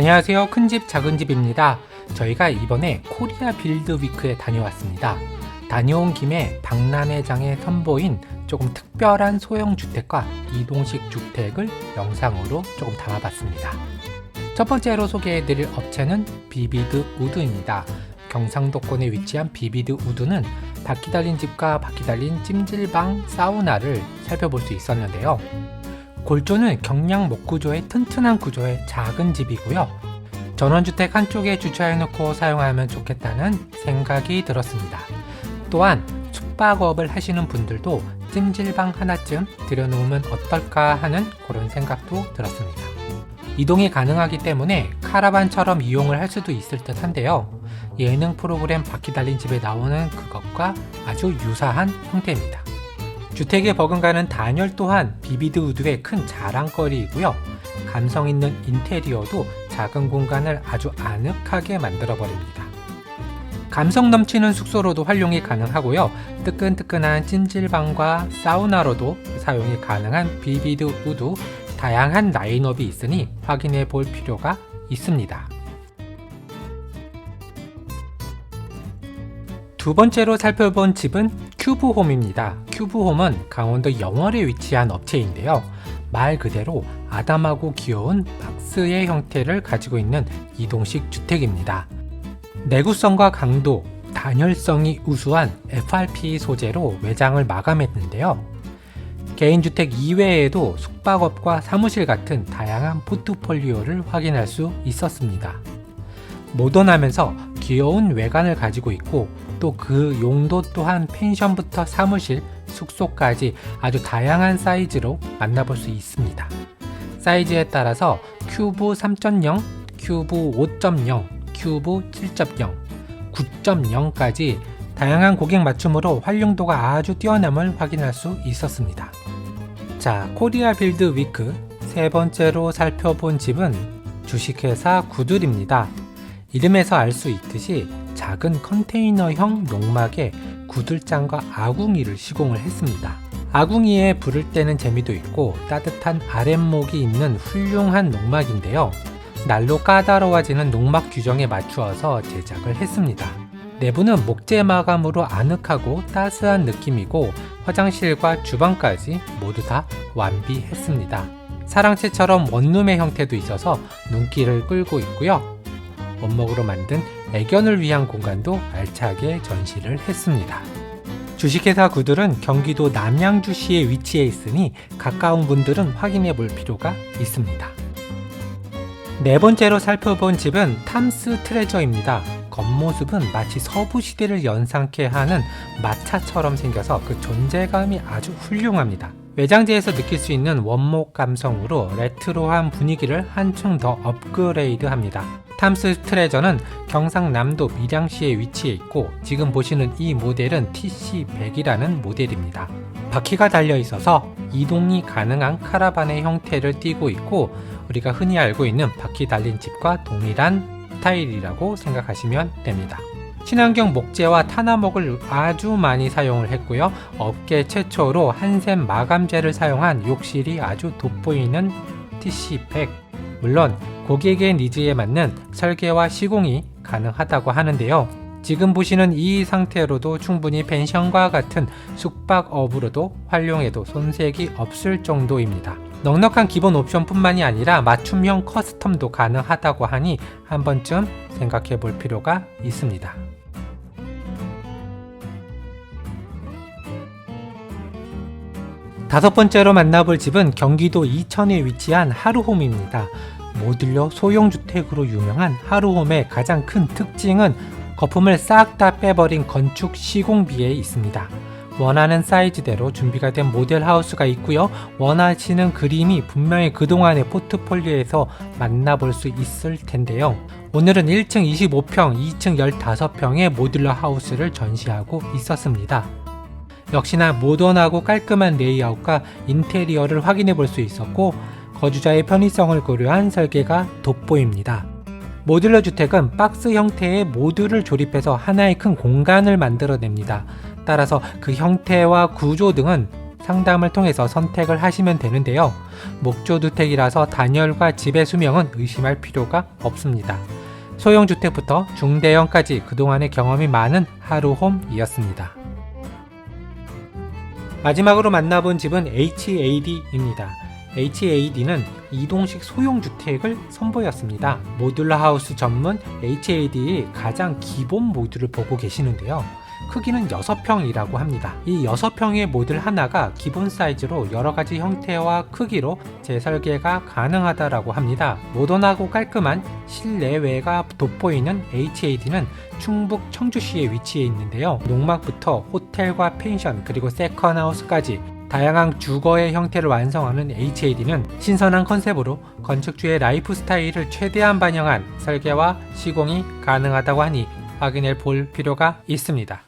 안녕하세요. 큰집 작은집입니다. 저희가 이번에 코리아 빌드 위크에 다녀왔습니다. 다녀온 김에 박람회장에 선보인 조금 특별한 소형 주택과 이동식 주택을 영상으로 조금 담아봤습니다. 첫 번째로 소개해드릴 업체는 비비드 우드입니다. 경상도권에 위치한 비비드 우드는 바퀴 달린 집과 바퀴 달린 찜질방 사우나를 살펴볼 수 있었는데요. 골조는 경량 목구조의 튼튼한 구조의 작은 집이고요. 전원주택 한쪽에 주차해놓고 사용하면 좋겠다는 생각이 들었습니다. 또한 숙박업을 하시는 분들도 찜질방 하나쯤 들여놓으면 어떨까 하는 그런 생각도 들었습니다. 이동이 가능하기 때문에 카라반처럼 이용을 할 수도 있을 듯 한데요. 예능 프로그램 바퀴 달린 집에 나오는 그것과 아주 유사한 형태입니다. 주택에 버금가는 단열 또한 비비드 우드의 큰 자랑거리이고요. 감성 있는 인테리어도 작은 공간을 아주 아늑하게 만들어 버립니다. 감성 넘치는 숙소로도 활용이 가능하고요. 뜨끈뜨끈한 찜질방과 사우나로도 사용이 가능한 비비드 우드 다양한 라인업이 있으니 확인해 볼 필요가 있습니다. 두 번째로 살펴본 집은 큐브홈입니다. 큐브홈은 강원도 영월에 위치한 업체인데요. 말 그대로 아담하고 귀여운 박스의 형태를 가지고 있는 이동식 주택입니다. 내구성과 강도, 단열성이 우수한 FRP 소재로 외장을 마감했는데요. 개인주택 이외에도 숙박업과 사무실 같은 다양한 포트폴리오를 확인할 수 있었습니다. 모던하면서 귀여운 외관을 가지고 있고 또 그 용도 또한 펜션부터 사무실, 숙소까지 아주 다양한 사이즈로 만나볼 수 있습니다. 사이즈에 따라서 큐브 3.0, 큐브 5.0, 큐브 7.0, 9.0까지 다양한 고객 맞춤으로 활용도가 아주 뛰어남을 확인할 수 있었습니다. 자, 코리아 빌드 위크 세 번째로 살펴본 집은 주식회사 구들입니다. 이름에서 알 수 있듯이 작은 컨테이너형 농막에 구들장과 아궁이를 시공을 했습니다. 아궁이에 불을 때는 재미도 있고 따뜻한 아랫목이 있는 훌륭한 농막인데요. 날로 까다로워지는 농막 규정에 맞추어서 제작을 했습니다. 내부는 목재 마감으로 아늑하고 따스한 느낌이고 화장실과 주방까지 모두 다 완비했습니다. 사랑채처럼 원룸의 형태도 있어서 눈길을 끌고 있고요. 원목으로 만든 애견을 위한 공간도 알차게 전시를 했습니다. 주식회사 구들은 경기도 남양주시에 위치해 있으니 가까운 분들은 확인해 볼 필요가 있습니다. 네 번째로 살펴본 집은 탐스 트레저입니다. 겉모습은 마치 서부 시대를 연상케 하는 마차처럼 생겨서 그 존재감이 아주 훌륭합니다. 외장재에서 느낄 수 있는 원목 감성으로 레트로한 분위기를 한층 더 업그레이드 합니다. 탐스 트레저는 경상남도 밀양시에 위치해 있고 지금 보시는 이 모델은 TC100이라는 모델입니다. 바퀴가 달려 있어서 이동이 가능한 카라반의 형태를 띠고 있고 우리가 흔히 알고 있는 바퀴 달린 집과 동일한 스타일이라고 생각하시면 됩니다. 친환경 목재와 타나목을 아주 많이 사용을 했고요. 업계 최초로 한샘 마감재를 사용한 욕실이 아주 돋보이는 TC100. 물론 고객의 니즈에 맞는 설계와 시공이 가능하다고 하는데요. 지금 보시는 이 상태로도 충분히 펜션과 같은 숙박업으로도 활용해도 손색이 없을 정도입니다. 넉넉한 기본 옵션뿐만이 아니라 맞춤형 커스텀도 가능하다고 하니 한 번쯤 생각해 볼 필요가 있습니다. 다섯 번째로 만나볼 집은 경기도 이천에 위치한 하루홈입니다. 모듈러 소형주택으로 유명한 하루홈의 가장 큰 특징은 거품을 싹 다 빼버린 건축 시공비에 있습니다. 원하는 사이즈대로 준비가 된 모델 하우스가 있고요. 원하시는 그림이 분명히 그동안의 포트폴리오에서 만나볼 수 있을 텐데요. 오늘은 1층 25평, 2층 15평의 모듈러 하우스를 전시하고 있었습니다. 역시나 모던하고 깔끔한 레이아웃과 인테리어를 확인해 볼 수 있었고 거주자의 편의성을 고려한 설계가 돋보입니다. 모듈러 주택은 박스 형태의 모듈을 조립해서 하나의 큰 공간을 만들어냅니다. 따라서 그 형태와 구조 등은 상담을 통해서 선택을 하시면 되는데요. 목조주택이라서 단열과 집의 수명은 의심할 필요가 없습니다. 소형주택부터 중대형까지 그동안의 경험이 많은 하루홈이었습니다. 마지막으로 만나본 집은 HAD입니다. HAD는 이동식 소형 주택을 선보였습니다. 모듈러 하우스 전문 HAD의 가장 기본 모듈을 보고 계시는데요. 크기는 6평이라고 합니다. 이 6평의 모듈 하나가 기본 사이즈로 여러 가지 형태와 크기로 재설계가 가능하다라고 합니다. 모던하고 깔끔한 실내외가 돋보이는 HAD는 충북 청주시에 위치해 있는데요. 농막부터 호텔과 펜션 그리고 세컨하우스까지 다양한 주거의 형태를 완성하는 HAD는 신선한 컨셉으로 건축주의 라이프 스타일을 최대한 반영한 설계와 시공이 가능하다고 하니 확인해 볼 필요가 있습니다.